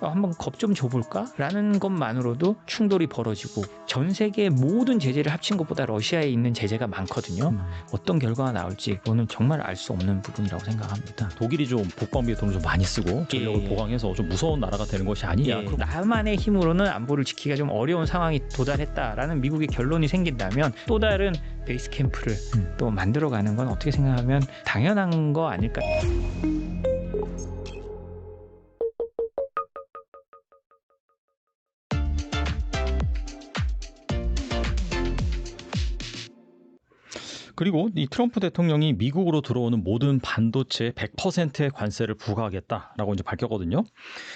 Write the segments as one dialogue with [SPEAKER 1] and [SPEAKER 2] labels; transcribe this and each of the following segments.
[SPEAKER 1] 어, 한번 겁 좀 줘볼까? 라는 것만으로도 충돌이 벌어지고 전 세계 모든 제재를 합친 것보다 러시아에 있는 제재가 많거든요. 음. 어떤 결과가 나올지 그거는 정말 알 수 없는 부분이라고 생각합니다.
[SPEAKER 2] 독일이 좀국방비 돈을 좀 많이 쓰고 전력을 예. 보강해서 좀 무서운 나라가 되는 것이 아니냐. 예.
[SPEAKER 1] 나만의 힘으로는 안보를 지키기가 좀 어려운 상황이 도달했다라는 미국의 결론이 생긴다면 또 다른 베이스 캠프를 음. 또 만들어가는 건 어떻게 생각하면 당연한 거 아닐까.
[SPEAKER 2] 그리고 이 트럼프 대통령이 미국으로 들어오는 모든 반도체 100%의 관세를 부과하겠다라고 이제 밝혔거든요.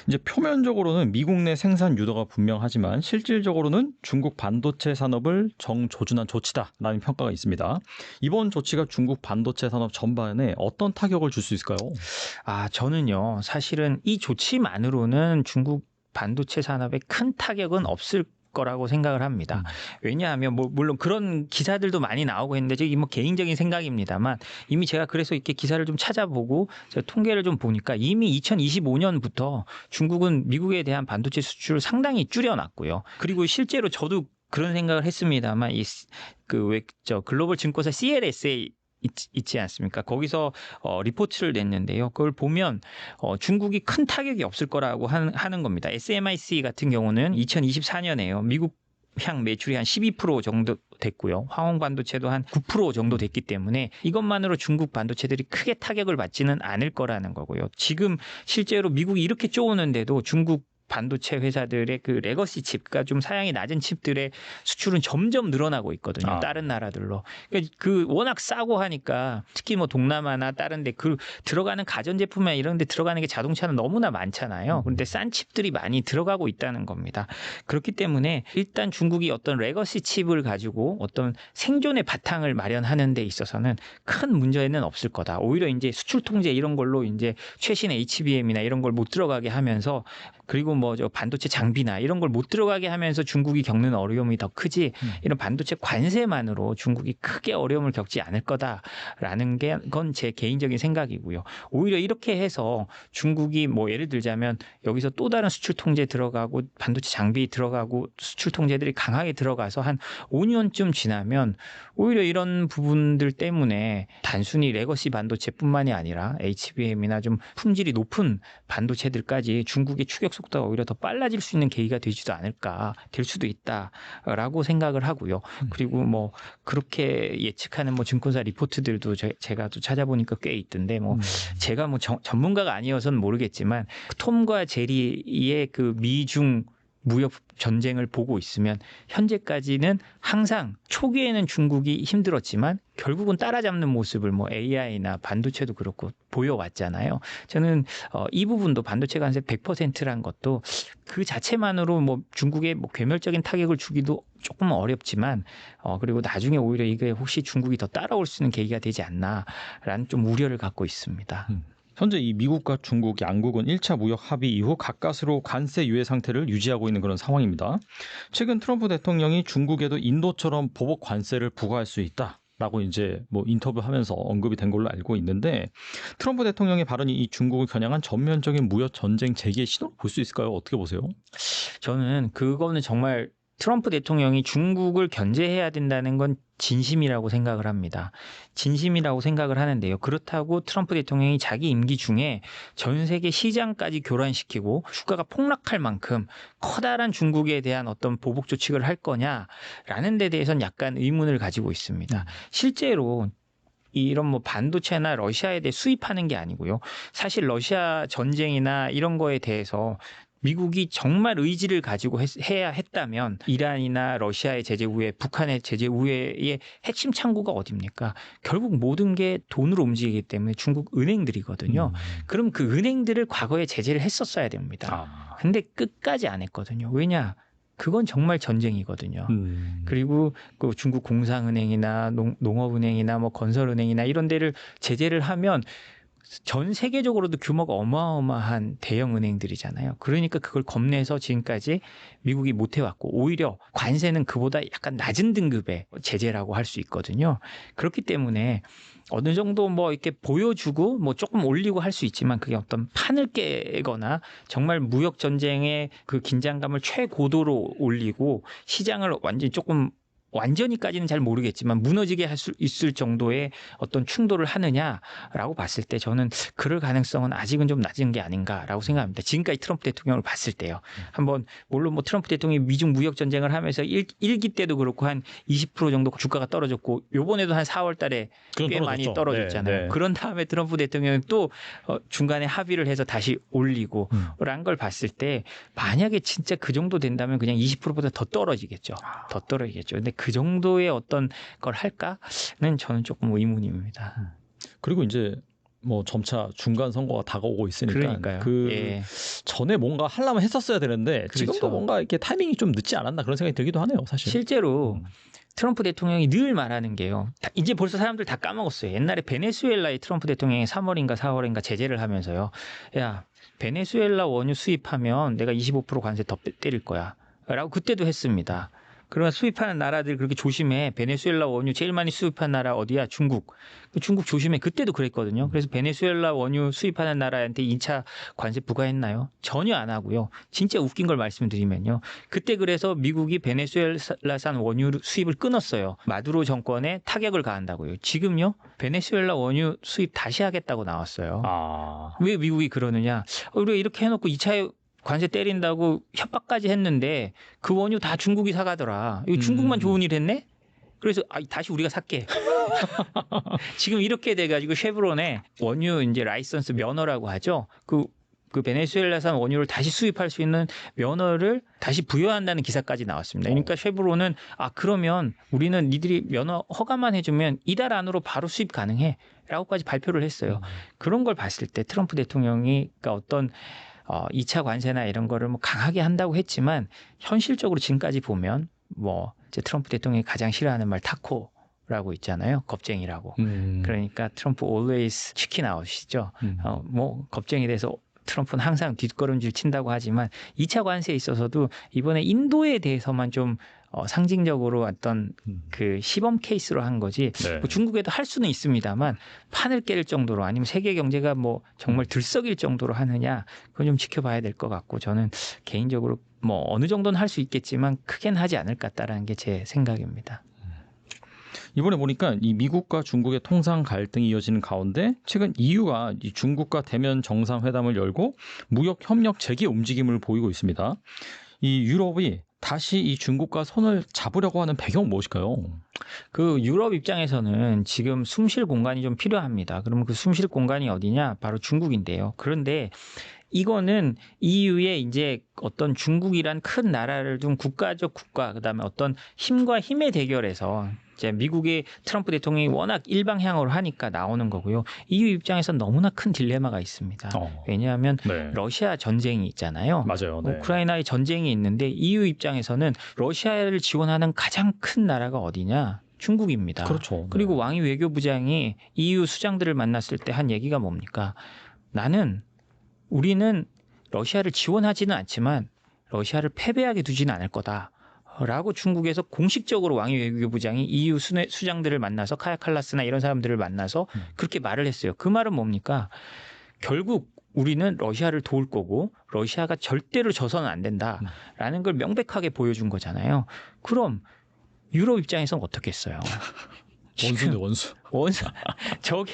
[SPEAKER 2] 이제 표면적으로는 미국 내 생산 유도가 분명하지만 실질적으로는 중국 반도체 산업을 정조준한 조치다라는 평가가 있습니다. 이번 조치가 중국 반도체 산업 전반에 어떤 타격을 줄 수 있을까요?
[SPEAKER 1] 아, 저는요. 사실은 이 조치만으로는 중국 반도체 산업에 큰 타격은 없을 거라고 생각을 합니다. 음. 왜냐하면 뭐 물론 그런 기사들도 많이 나오고 했는데 지금 뭐 개인적인 생각입니다만 이미 제가 그래서 이렇게 기사를 좀 찾아보고 제가 통계를 좀 보니까 이미 2025년부터 중국은 미국에 대한 반도체 수출을 상당히 줄여놨고요. 그리고 실제로 저도 그런 생각을 했습니다만 이그왜저 글로벌 증권사 CLSA 있, 지 않습니까? 거기서 어, 리포트를 냈는데요. 그걸 보면 어, 중국이 큰 타격이 없을 거라고 한, 하는 겁니다. SMIC 같은 경우는 2024년에요. 미국 향 매출이 한 12% 정도 됐고요. 화학 반도체도 한 9% 정도 됐기 때문에 이것만으로 중국 반도체들이 크게 타격을 받지는 않을 거라는 거고요. 지금 실제로 미국이 이렇게 쪼오는데도 중국 반도체 회사들의 그 레거시 칩과 좀 사양이 낮은 칩들의 수출은 점점 늘어나고 있거든요. 아. 다른 나라들로. 그러니까 그 워낙 싸고 하니까 특히 뭐 동남아나 다른데 그 들어가는 가전제품이나 이런데 들어가는 게 자동차는 너무나 많잖아요. 음. 그런데 싼 칩들이 많이 들어가고 있다는 겁니다. 그렇기 때문에 일단 중국이 어떤 레거시 칩을 가지고 어떤 생존의 바탕을 마련하는 데 있어서는 큰 문제는 없을 거다. 오히려 이제 수출 통제 이런 걸로 이제 최신 HBM이나 이런 걸 못 들어가게 하면서 그리고 뭐 저 반도체 장비나 이런 걸 못 들어가게 하면서 중국이 겪는 어려움이 더 크지 음. 이런 반도체 관세만으로 중국이 크게 어려움을 겪지 않을 거다라는 게 건 제 개인적인 생각이고요. 오히려 이렇게 해서 중국이 뭐 예를 들자면 여기서 또 다른 수출 통제 들어가고 반도체 장비 들어가고 수출 통제들이 강하게 들어가서 한 5년쯤 지나면 오히려 이런 부분들 때문에 단순히 레거시 반도체뿐만이 아니라 HBM이나 좀 품질이 높은 반도체들까지 중국의 추격 속도가 오히려 더 빨라질 수 있는 계기가 되지도 않을까 될 수도 있다라고 생각을 하고요. 음. 그리고 뭐 그렇게 예측하는 뭐 증권사 리포트들도 제, 가또 찾아보니까 꽤 있던데 뭐 음. 제가 뭐 정, 전문가가 아니어서는 모르겠지만 그 톰과 제리의 그 미중 무역 전쟁을 보고 있으면 현재까지는 항상 초기에는 중국이 힘들었지만 결국은 따라잡는 모습을 뭐 AI나 반도체도 그렇고 보여왔잖아요. 저는 어, 이 부분도 반도체 관세 100%란 것도 그 자체만으로 뭐 중국에 뭐 괴멸적인 타격을 주기도 조금 어렵지만 어, 그리고 나중에 오히려 이게 혹시 중국이 더 따라올 수 있는 계기가 되지 않나라는 좀 우려를 갖고 있습니다. 음.
[SPEAKER 2] 현재 이 미국과 중국 양국은 1차 무역 합의 이후 가까스로 관세 유예 상태를 유지하고 있는 그런 상황입니다. 최근 트럼프 대통령이 중국에도 인도처럼 보복 관세를 부과할 수 있다. 라고 이제 뭐 인터뷰하면서 언급이 된 걸로 알고 있는데 트럼프 대통령의 발언이 이 중국을 겨냥한 전면적인 무역 전쟁 재개 시도 호볼수 있을까요? 어떻게 보세요?
[SPEAKER 1] 저는 그거는 정말 트럼프 대통령이 중국을 견제해야 된다는 건 진심이라고 생각을 합니다. 진심이라고 생각을 하는데요. 그렇다고 트럼프 대통령이 자기 임기 중에 전 세계 시장까지 교란시키고 주가가 폭락할 만큼 커다란 중국에 대한 어떤 보복 조치를 할 거냐라는 데 대해서는 약간 의문을 가지고 있습니다. 음. 실제로 이런 뭐 반도체나 러시아에 대해 수입하는 게 아니고요. 사실 러시아 전쟁이나 이런 거에 대해서 미국이 정말 의지를 가지고 했, 해야 했다면 이란이나 러시아의 제재 후에 북한의 제재 후에의 핵심 창구가 어딥니까? 결국 모든 게 돈으로 움직이기 때문에 중국 은행들이거든요. 음. 그럼 그 은행들을 과거에 제재를 했었어야 됩니다. 아. 근데 끝까지 안 했거든요. 왜냐? 그건 정말 전쟁이거든요. 음. 그리고 그 중국 공상은행이나 농, 농업은행이나 뭐 건설은행이나 이런 데를 제재를 하면 전 세계적으로도 규모가 어마어마한 대형 은행들이잖아요. 그러니까 그걸 겁내서 지금까지 미국이 못 해왔고 오히려 관세는 그보다 약간 낮은 등급의 제재라고 할 수 있거든요. 그렇기 때문에 어느 정도 뭐 이렇게 보여주고 뭐 조금 올리고 할 수 있지만 그게 어떤 판을 깨거나 정말 무역 전쟁의 그 긴장감을 최고도로 올리고 시장을 완전히 조금 완전히까지는 잘 모르겠지만 무너지게 할 수 있을 정도의 어떤 충돌을 하느냐라고 봤을 때 저는 그럴 가능성은 아직은 좀 낮은 게 아닌가라고 생각합니다. 지금까지 트럼프 대통령을 봤을 때요. 네. 한번 물론 뭐 트럼프 대통령이 미중 무역 전쟁을 하면서 1, 1기 때도 그렇고 한 20% 정도 주가가 떨어졌고 요번에도 한 4월 달에 꽤 떨어졌죠. 많이 떨어졌잖아요. 네, 네. 그런 다음에 트럼프 대통령이 또 어, 중간에 합의를 해서 다시 올리고 음. 란걸 봤을 때 만약에 진짜 그 정도 된다면 그냥 20%보다 더 떨어지겠죠. 아. 더 떨어지겠죠. 근데 그 정도의 어떤 걸 할까는 저는 조금 의문입니다.
[SPEAKER 2] 그리고 이제 뭐 점차 중간 선거가 다가오고 있으니까 그러니까요. 그 예. 전에 뭔가 하려면 했었어야 되는데 그렇죠. 지금도 뭔가 이렇게 타이밍이 좀 늦지 않았나 그런 생각이 들기도 하네요 사실
[SPEAKER 1] 실제로 음. 트럼프 대통령이 늘 말하는 게요 이제 벌써 사람들 다 까먹었어요 옛날에 베네수엘라의 트럼프 대통령이 3월인가 4월인가 제재를 하면서요 야 베네수엘라 원유 수입하면 내가 25% 관세 더 때릴 거야 라고 그때도 했습니다 그러면 수입하는 나라들 그렇게 조심해. 베네수엘라 원유 제일 많이 수입한 나라 어디야? 중국. 그 중국 조심해. 그때도 그랬거든요. 그래서 베네수엘라 원유 수입하는 나라한테 2차 관세 부과했나요? 전혀 안 하고요. 진짜 웃긴 걸 말씀드리면요. 그때 그래서 미국이 베네수엘라산 원유 수입을 끊었어요. 마두로 정권에 타격을 가한다고요. 지금요? 베네수엘라 원유 수입 다시 하겠다고 나왔어요. 아... 왜 미국이 그러느냐? 우리가 이렇게 해놓고 2차 관세 때린다고 협박까지 했는데 그 원유 다 중국이 사가더라. 이거 중국만 음. 좋은 일 했네? 그래서 아, 다시 우리가 살게. 지금 이렇게 돼가지고 쉐브론에 원유 이제 라이선스 면허라고 하죠. 그그 그 베네수엘라산 원유를 다시 수입할 수 있는 면허를 다시 부여한다는 기사까지 나왔습니다. 어. 그러니까 쉐브론은 아 그러면 우리는 니들이 면허 허가만 해주면 이달 안으로 바로 수입 가능해라고까지 발표를 했어요. 음. 그런 걸 봤을 때 트럼프 대통령이 그러니까 어떤 어, 2차 관세나 이런 거를 뭐 강하게 한다고 했지만 현실적으로 지금까지 보면 뭐 이제 트럼프 대통령이 가장 싫어하는 말 타코 라고 있잖아요. 겁쟁이라고. 음. 그러니까 트럼프 always 치킨 아웃이죠. 음. 어, 뭐 겁쟁이에 대해서 트럼프는 항상 뒷걸음질 친다고 하지만 2차 관세에 있어서도 이번에 인도에 대해서만 좀 어, 상징적으로 어떤 음. 그 시범 케이스로 한 거지 네. 뭐 중국에도 할 수는 있습니다만 판을 깰 정도로 아니면 세계 경제가 뭐 정말 음. 들썩일 정도로 하느냐 그건 좀 지켜봐야 될 것 같고 저는 개인적으로 뭐 어느 정도는 할 수 있겠지만 크게는 하지 않을 것 같다라는 게 제 생각입니다. 음.
[SPEAKER 2] 이번에 보니까 이 미국과 중국의 통상 갈등이 이어지는 가운데 최근 EU가 이 중국과 대면 정상회담을 열고 무역 협력 재개 움직임을 보이고 있습니다. 이 유럽이 다시 이 중국과 손을 잡으려고 하는 배경 무엇일까요?
[SPEAKER 1] 그 유럽 입장에서는 지금 숨 쉴 공간이 좀 필요합니다. 그러면 그 숨 쉴 공간이 어디냐? 바로 중국인데요. 그런데 이거는 EU의 이제 어떤 중국이란 큰 나라를 좀 국가적 국가, 그 다음에 어떤 힘과 힘의 대결에서 이제 미국의 트럼프 대통령이 워낙 일방향으로 하니까 나오는 거고요. EU 입장에선 너무나 큰 딜레마가 있습니다. 어. 왜냐하면 네. 러시아 전쟁이 있잖아요. 맞아요. 네. 우크라이나의 전쟁이 있는데 EU 입장에서는 러시아를 지원하는 가장 큰 나라가 어디냐? 중국입니다. 그렇죠. 네. 그리고 왕이 외교부장이 EU 수장들을 만났을 때 한 얘기가 뭡니까? 나는 우리는 러시아를 지원하지는 않지만 러시아를 패배하게 두지는 않을 거다. 라고 중국에서 공식적으로 왕위 외교부장이 EU 수뇌, 수장들을 만나서 카야칼라스나 이런 사람들을 만나서 음. 그렇게 말을 했어요. 그 말은 뭡니까? 결국 우리는 러시아를 도울 거고 러시아가 절대로 져서는 안 된다라는 걸 명백하게 보여준 거잖아요. 그럼 유럽 입장에서는 어떻겠어요?
[SPEAKER 2] 원수인데 원수.
[SPEAKER 1] 원수. 저게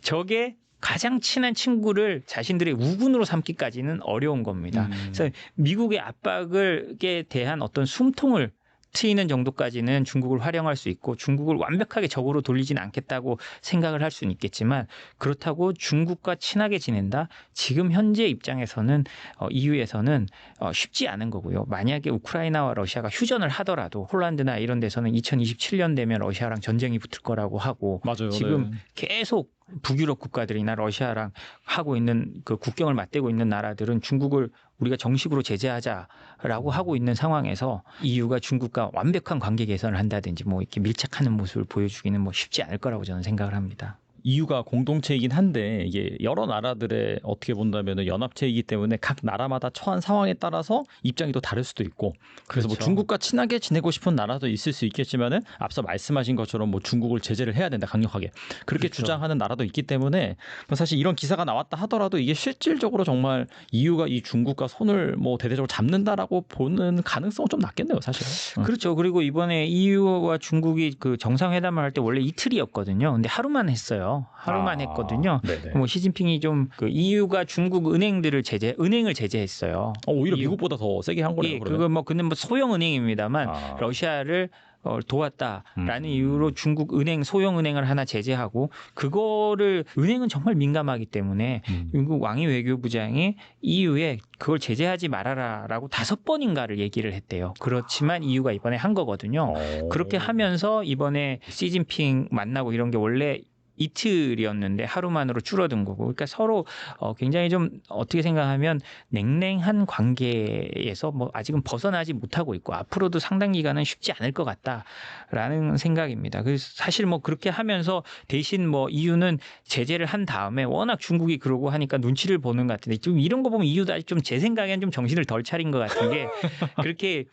[SPEAKER 1] 저게 가장 친한 친구를 자신들의 우군으로 삼기까지는 어려운 겁니다. 음. 그래서 미국의 압박에 대한 어떤 숨통을 트이는 정도까지는 중국을 활용할 수 있고 중국을 완벽하게 적으로 돌리진 않겠다고 생각을 할 수는 있겠지만 그렇다고 중국과 친하게 지낸다 지금 현재 입장에서는 어, EU에서는 어, 쉽지 않은 거고요 만약에 우크라이나와 러시아가 휴전을 하더라도 홀란드나 이런 데서는 2027년 되면 러시아랑 전쟁이 붙을 거라고 하고 맞아요, 지금 네. 계속 북유럽 국가들이나 러시아랑 하고 있는 그 국경을 맞대고 있는 나라들은 중국을 우리가 정식으로 제재하자라고 하고 있는 상황에서 EU가 중국과 완벽한 관계 개선을 한다든지 뭐 이렇게 밀착하는 모습을 보여주기는 뭐 쉽지 않을 거라고 저는 생각을 합니다.
[SPEAKER 2] 이유가 공동체이긴 한데 이게 여러 나라들의 어떻게 본다면 연합체이기 때문에 각 나라마다 처한 상황에 따라서 입장이 또 다를 수도 있고 그래서 뭐 그렇죠. 뭐 중국과 친하게 지내고 싶은 나라도 있을 수 있겠지만은 앞서 말씀하신 것처럼 뭐 중국을 제재를 해야 된다 강력하게 그렇게 그렇죠. 주장하는 나라도 있기 때문에 뭐 사실 이런 기사가 나왔다 하더라도 이게 실질적으로 정말 이유가 이 중국과 손을 뭐 대대적으로 잡는다라고 보는 가능성은 좀 낮겠네요 사실
[SPEAKER 1] 어. 그렇죠 그리고 이번에 EU와 중국이 그 정상회담을 할 때 원래 이틀이었거든요 근데 하루만 했어요. 하루만 아, 했거든요. 네네. 뭐 시진핑이 좀그 EU가 중국 은행들을 제재, 은행을 제재했어요.
[SPEAKER 2] 어, 오히려 EU. 미국보다 더 세게 한 거네요. 예,
[SPEAKER 1] 그거 뭐 근데 뭐 소형 은행입니다만 아. 러시아를 어, 도왔다라는 음. 이유로 중국 은행 소형 은행을 하나 제재하고 그거를 은행은 정말 민감하기 때문에 음. 미국 왕이 외교부장이 EU에 그걸 제재하지 말아라라고 다섯 번인가를 얘기를 했대요. 그렇지만 EU가 이번에 한 거거든요. 오. 어. 그렇게 하면서 이번에 시진핑 만나고 이런 게 원래 이틀이었는데 하루만으로 줄어든 거고 그러니까 서로 어 굉장히 좀 어떻게 생각하면 냉랭한 관계에서 뭐 아직은 벗어나지 못하고 있고 앞으로도 상당 기간은 쉽지 않을 것 같다라는 생각입니다. 그래서 사실 뭐 그렇게 하면서 대신 뭐이유는 제재를 한 다음에 워낙 중국이 그러고 하니까 눈치를 보는 것 같은데 좀 이런 거 보면 이유도 아직 좀 제 생각엔 좀 정신을 덜 차린 것 같은 게 그렇게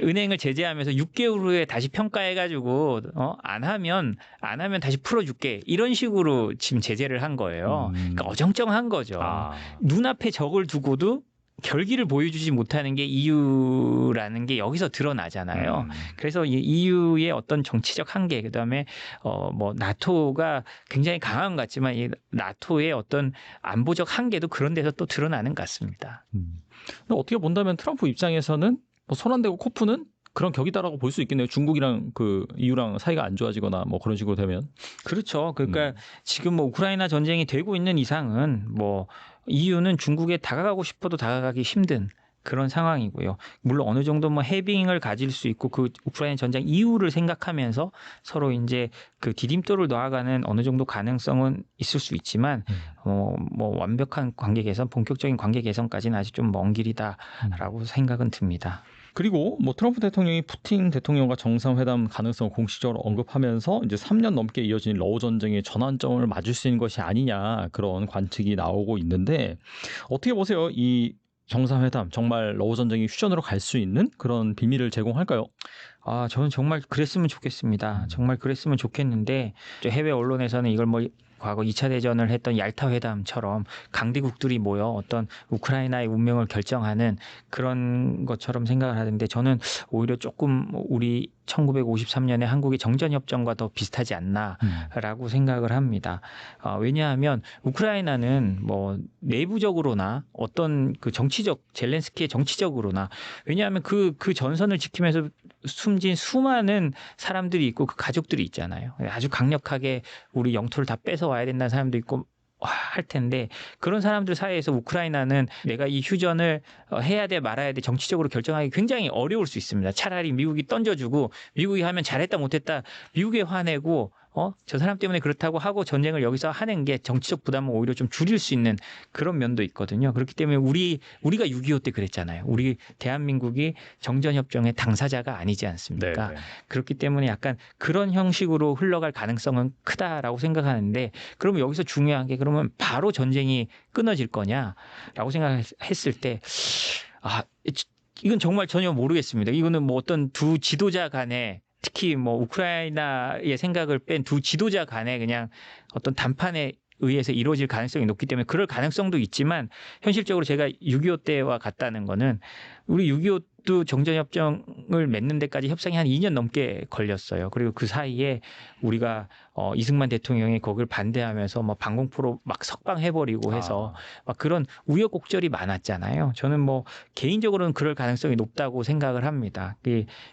[SPEAKER 1] 은행을 제재하면서 6개월 후에 다시 평가해가지고 어안 하면 안 하면 다시 풀어줄게 이런 이런 식으로 지금 제재를 한 거예요. 음. 그러니까 어정쩡한 거죠. 아. 눈앞에 적을 두고도 결기를 보여주지 못하는 게이유라는게 여기서 드러나잖아요. 음. 그래서 이 EU의 어떤 정치적 한계, 그다음에 어뭐 나토가 굉장히 강한것 같지만 이 나토의 어떤 안보적 한계도 그런 데서 또 드러나는 것 같습니다. 음.
[SPEAKER 2] 어떻게 본다면 트럼프 입장에서는 뭐손안 대고 코프는 그런 격이 있다라고 볼 수 있겠네요. 중국이랑 그이유랑 사이가 안 좋아지거나 뭐 그런 식으로 되면.
[SPEAKER 1] 그렇죠. 그러니까 음. 지금 뭐 우크라이나 전쟁이 되고 있는 이상은 뭐이유는 중국에 다가가고 싶어도 다가가기 힘든 그런 상황이고요. 물론 어느 정도 뭐 해빙을 가질 수 있고 그 우크라이나 전쟁 이후를 생각하면서 서로 이제 그 디딤돌을 놓아가는 어느 정도 가능성은 있을 수 있지만 음. 어뭐 완벽한 관계 개선, 본격적인 관계 개선까지는 아직 좀 먼 길이다라고 음. 생각은 듭니다.
[SPEAKER 2] 그리고 뭐 트럼프 대통령이 푸틴 대통령과 정상회담 가능성 공식적으로 언급하면서 이제 3년 넘게 이어진 러우 전쟁의 전환점을 맞을 수 있는 것이 아니냐 그런 관측이 나오고 있는데 어떻게 보세요? 이 정상회담 정말 러우 전쟁이 휴전으로 갈 수 있는 그런 비밀을 제공할까요?
[SPEAKER 1] 아, 저는 정말 그랬으면 좋겠습니다. 음. 정말 그랬으면 좋겠는데 해외 언론에서는 이걸 뭐 과거 2차 대전을 했던 얄타 회담처럼 강대국들이 모여 어떤 우크라이나의 운명을 결정하는 그런 것처럼 생각을 하는데 저는 오히려 조금 우리 1953년에 한국의 정전협정과 더 비슷하지 않나라고 음. 생각을 합니다. 어, 왜냐하면 우크라이나는 뭐 내부적으로나 어떤 그 정치적 젤렌스키의 정치적으로나 왜냐하면 그그 그 전선을 지키면서 숨진 수많은 사람들이 있고 그 가족들이 있잖아요. 아주 강력하게 우리 영토를 다 뺏어 와야 된다는 사람도 있고 할 텐데 그런 사람들 사이에서 우크라이나는 내가 이 휴전을 어, 해야 돼 말아야 돼 정치적으로 결정하기 굉장히 어려울 수 있습니다. 차라리 미국이 던져주고 미국이 하면 잘했다 못했다 미국에 화내고 어, 저 사람 때문에 그렇다고 하고 전쟁을 여기서 하는 게 정치적 부담을 오히려 좀 줄일 수 있는 그런 면도 있거든요. 그렇기 때문에 우리 우리가 6.25 때 그랬잖아요. 우리 대한민국이 정전협정의 당사자가 아니지 않습니까? 네네. 네. 그렇기 때문에 약간 그런 형식으로 흘러갈 가능성은 크다라고 생각하는데 그러면 여기서 중요한 게 그러면 바로 전쟁이 끊어질 거냐라고 생각했을 때 아, 이건 정말 전혀 모르겠습니다. 이거는 뭐 어떤 두 지도자 간의 특히 뭐 우크라이나의 생각을 뺀 두 지도자 간에 그냥 어떤 단판에 의해서 이루어질 가능성이 높기 때문에 그럴 가능성도 있지만 현실적으로 제가 6.25 때와 같다는 거는 우리 6.25또 정전협정을 맺는 데까지 협상이 한 2년 넘게 걸렸어요. 그리고 그 사이에 우리가 어, 이승만 대통령이 거기를 반대하면서 뭐 방공포로 막 석방해버리고 아. 해서 아. 막 그런 우여곡절이 많았잖아요. 저는 뭐 개인적으로는 그럴 가능성이 높다고 생각을 합니다.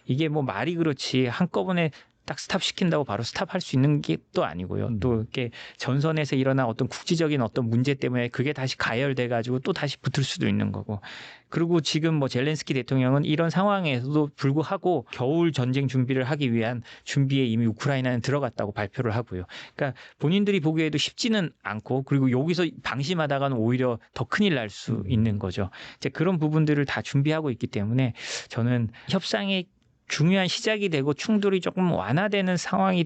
[SPEAKER 1] 이게 뭐 말이 그렇지 한꺼번에 딱 스탑 시킨다고 바로 스탑할 수 있는 게 또 아니고요. 음. 또 이렇게 전선에서 일어난 어떤 국지적인 어떤 문제 때문에 그게 다시 가열돼 가지고 또 다시 붙을 수도 있는 거고. 그리고 지금 뭐 젤렌스키 대통령은 이런 상황에서도 불구하고 겨울 전쟁 준비를 하기 위한 준비에 이미 우크라이나는 들어갔다고 발표를 하고요. 그러니까 본인들이 보기에도 쉽지는 않고 그리고 여기서 방심하다가는 오히려 더 큰일 날수 음. 있는 거죠. 이제 그런 부분들을 다 준비하고 있기 때문에 저는 협상의 중요한 시작이 되고 충돌이 조금 완화되는 상황이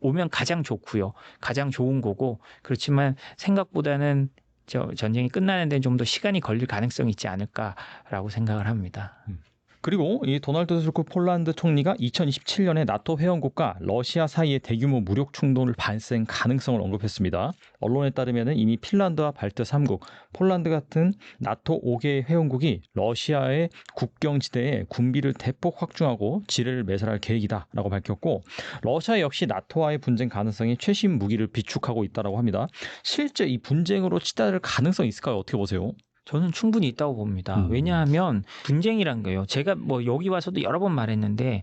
[SPEAKER 1] 오면 가장 좋고요. 가장 좋은 거고 그렇지만 생각보다는 저 전쟁이 끝나는 데는 좀 더 시간이 걸릴 가능성이 있지 않을까라고 생각을 합니다. 음.
[SPEAKER 2] 그리고 이 도널드 투크 폴란드 총리가 2027년에 나토 회원국과 러시아 사이의 대규모 무력 충돌 을 발생 가능성을 언급했습니다. 언론에 따르면 이미 핀란드와 발트 3국, 폴란드 같은 나토 5개 회원국이 러시아의 국경 지대에 군비를 대폭 확충하고 지뢰를 매설할 계획이다라고 밝혔고 러시아 역시 나토와의 분쟁 가능성이 최신 무기를 비축하고 있다라고 합니다. 실제 이 분쟁으로 치달을 가능성이 있을까요? 어떻게 보세요?
[SPEAKER 1] 저는 충분히 있다고 봅니다. 음. 왜냐하면 분쟁이란 거예요. 제가 뭐 여기 와서도 여러 번 말했는데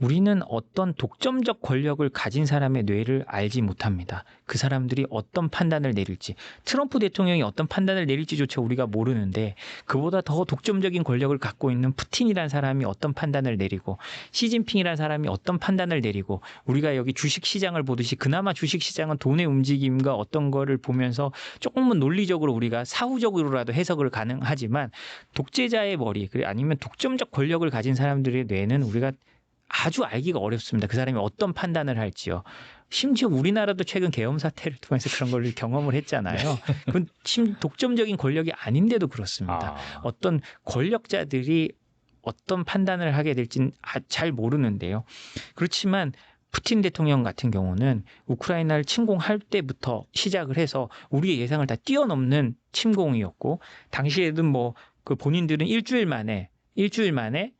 [SPEAKER 1] 우리는 어떤 독점적 권력을 가진 사람의 뇌를 알지 못합니다. 그 사람들이 어떤 판단을 내릴지, 트럼프 대통령이 어떤 판단을 내릴지조차 우리가 모르는데 그보다 더 독점적인 권력을 갖고 있는 푸틴이란 사람이 어떤 판단을 내리고 시진핑이란 사람이 어떤 판단을 내리고 우리가 여기 주식 시장을 보듯이 그나마 주식 시장은 돈의 움직임과 어떤 거를 보면서 조금은 논리적으로 우리가 사후적으로라도 해석을 가능하지만 독재자의 머리, 아니면 독점적 권력을 가진 사람들의 뇌는 우리가 아주 알기가 어렵습니다. 그 사람이 어떤 판단을 할지요. 심지어 우리나라도 최근 계엄 사태를 통해서 그런 걸 경험을 했잖아요. 네. 그건 독점적인 권력이 아닌데도 그렇습니다. 아. 어떤 권력자들이 어떤 판단을 하게 될지는 아, 잘 모르는데요. 그렇지만 푸틴 대통령 같은 경우는 우크라이나를 침공할 때부터 시작을 해서 우리의 예상을 다 뛰어넘는 침공이었고 당시에는뭐그 본인들은 일주일 만에 일주일 만에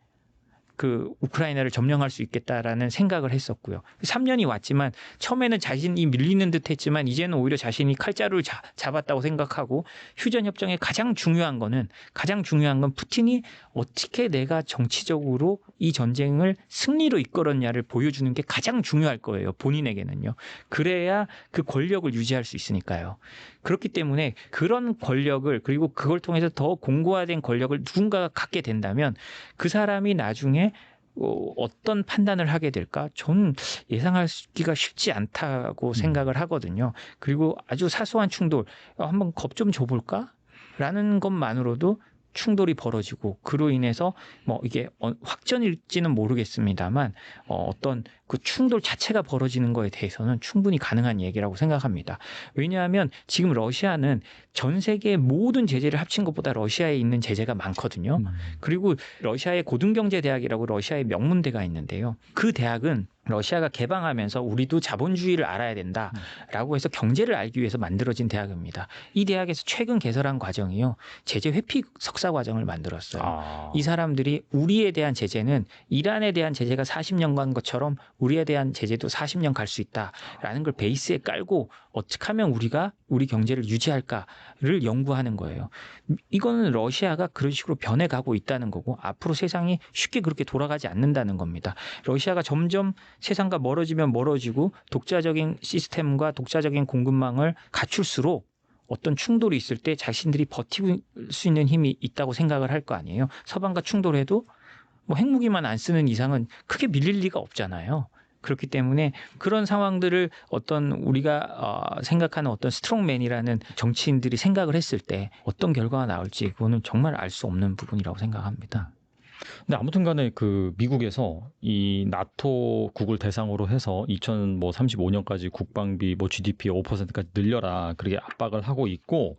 [SPEAKER 1] 그 우크라이나를 점령할 수 있겠다라는 생각을 했었고요. 3년이 왔지만 처음에는 자신이 밀리는 듯 했지만 이제는 오히려 자신이 칼자루를 자, 잡았다고 생각하고 휴전 협정의 가장 중요한 거는 가장 중요한 건 푸틴이 어떻게 내가 정치적으로 이 전쟁을 승리로 이끌었냐를 보여주는 게 가장 중요할 거예요. 본인에게는요. 그래야 그 권력을 유지할 수 있으니까요. 그렇기 때문에 그런 권력을 그리고 그걸 통해서 더 공고화된 권력을 누군가가 갖게 된다면 그 사람이 나중에 어, 어떤 판단을 하게 될까? 저는 예상하기가 쉽지 않다고 음. 생각을 하거든요. 그리고 아주 사소한 충돌, 어, 한번 겁 좀 줘볼까? 라는 것만으로도 충돌이 벌어지고 그로 인해서 뭐 이게 어, 확전일지는 모르겠습니다만 어, 어떤 그 충돌 자체가 벌어지는 거에 대해서는 충분히 가능한 얘기라고 생각합니다. 왜냐하면 지금 러시아는 전 세계 모든 제재를 합친 것보다 러시아에 있는 제재가 많거든요. 음. 그리고 러시아의 고등경제대학이라고 러시아의 명문대가 있는데요. 그 대학은 러시아가 개방하면서 우리도 자본주의를 알아야 된다라고 해서 경제를 알기 위해서 만들어진 대학입니다. 이 대학에서 최근 개설한 과정이요. 제재 회피 석사 과정을 만들었어요. 아. 이 사람들이 우리에 대한 제재는 이란에 대한 제재가 40년간 것처럼 우리에 대한 제재도 40년 갈 수 있다라는 걸 베이스에 깔고 어떻게 하면 우리가 우리 경제를 유지할까를 연구하는 거예요. 이거는 러시아가 그런 식으로 변해가고 있다는 거고 앞으로 세상이 쉽게 그렇게 돌아가지 않는다는 겁니다. 러시아가 점점 세상과 멀어지면 멀어지고 독자적인 시스템과 독자적인 공급망을 갖출수록 어떤 충돌이 있을 때 자신들이 버티고 수 있는 힘이 있다고 생각을 할 거 아니에요. 서방과 충돌해도 뭐 핵무기만 안 쓰는 이상은 크게 밀릴 리가 없잖아요. 그렇기 때문에 그런 상황들을 어떤 우리가 어, 생각하는 어떤 스트롱맨이라는 정치인들이 생각을 했을 때 어떤 결과가 나올지 그거는 정말 알 수 없는 부분이라고 생각합니다.
[SPEAKER 2] 근데 아무튼 간에 그 미국에서 이 나토 국을 대상으로 해서 2035년까지 국방비 뭐 GDP 5%까지 늘려라. 그렇게 압박을 하고 있고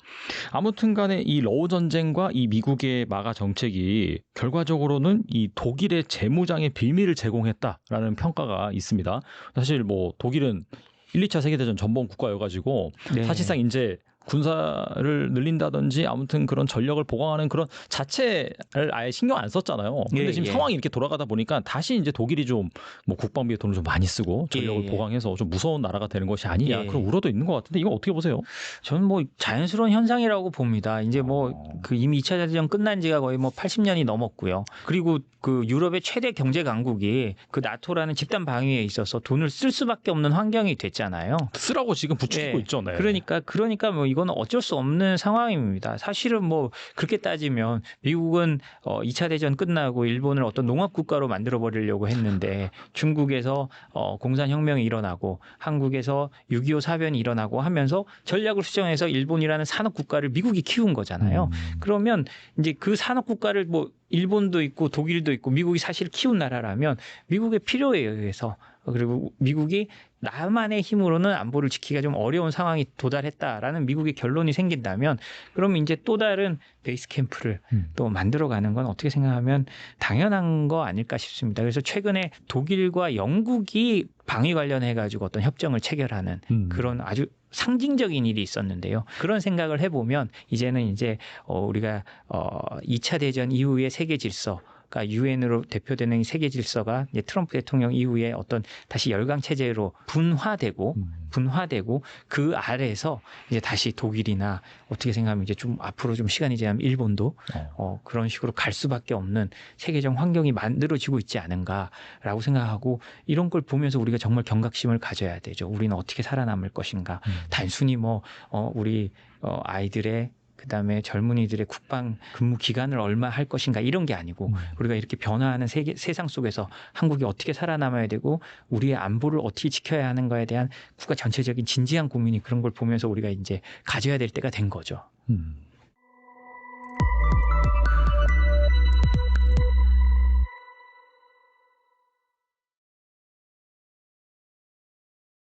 [SPEAKER 2] 아무튼 간에 이 러우 전쟁과 이 미국의 마가 정책이 결과적으로는 이 독일의 재무장의 빌미를 제공했다라는 평가가 있습니다. 사실 뭐 독일은 1, 2차 세계대전 전범 국가여가지고 네. 사실상 이제 군사를 늘린다든지 아무튼 그런 전력을 보강하는 그런 자체를 아예 신경 안 썼잖아요. 그런데 예, 지금 예. 상황이 이렇게 돌아가다 보니까 다시 이제 독일이 좀 뭐 국방비에 돈을 좀 많이 쓰고 전력을 예, 예, 보강해서 좀 무서운 나라가 되는 것이 아니냐 예. 그런 우려도 있는 것 같은데 이거 어떻게 보세요?
[SPEAKER 1] 저는 뭐 자연스러운 현상이라고 봅니다. 이제 뭐그 어. 이미 2차 대전 끝난 지가 거의 뭐 80년이 넘었고요. 그리고 그 유럽의 최대 경제 강국이 그 나토라는 집단 방위에 있어서 돈을 쓸 수밖에 없는 환경이 됐잖아요.
[SPEAKER 2] 쓰라고 지금 부추기고 예. 있잖아요.
[SPEAKER 1] 그러니까 그러니까 뭐 이거 이건 어쩔 수 없는 상황입니다. 사실은 뭐 그렇게 따지면 미국은 어 2차 대전 끝나고 일본을 어떤 농업 국가로 만들어 버리려고 했는데 중국에서 어 공산 혁명이 일어나고 한국에서 6.25 사변이 일어나고 하면서 전략을 수정해서 일본이라는 산업 국가를 미국이 키운 거잖아요. 음. 그러면 이제 그 산업 국가를 뭐 일본도 있고 독일도 있고 미국이 사실 키운 나라라면 미국의 필요에 의해서 그리고 미국이 나만의 힘으로는 안보를 지키기가 좀 어려운 상황이 도달했다라는 미국의 결론이 생긴다면 그럼 이제 또 다른 베이스 캠프를 음. 또 만들어가는 건 어떻게 생각하면 당연한 거 아닐까 싶습니다. 그래서 최근에 독일과 영국이 방위 관련해 가지고 어떤 협정을 체결하는 음. 그런 아주 상징적인 일이 있었는데요. 그런 생각을 해보면 이제는 이제 어 우리가 어 2차 대전 이후의 세계 질서 그러니까 유엔으로 대표되는 세계 질서가 이제 트럼프 대통령 이후에 어떤 다시 열강 체제로 분화되고 음. 분화되고 그 아래에서 이제 다시 독일이나 어떻게 생각하면 이제 좀 앞으로 좀 시간이 지나면 일본도 어. 어, 그런 식으로 갈 수밖에 없는 세계적 환경이 만들어지고 있지 않은가라고 생각하고 이런 걸 보면서 우리가 정말 경각심을 가져야 되죠. 우리는 어떻게 살아남을 것인가. 음. 단순히 뭐 어, 우리 어, 아이들의 그다음에 젊은이들의 국방 근무 기간을 얼마 할 것인가 이런 게 아니고 음. 우리가 이렇게 변화하는 세계, 세상 속에서 한국이 어떻게 살아남아야 되고 우리의 안보를 어떻게 지켜야 하는가에 대한 국가 전체적인 진지한 고민이 그런 걸 보면서 우리가 이제 가져야 될 때가 된 거죠. 음.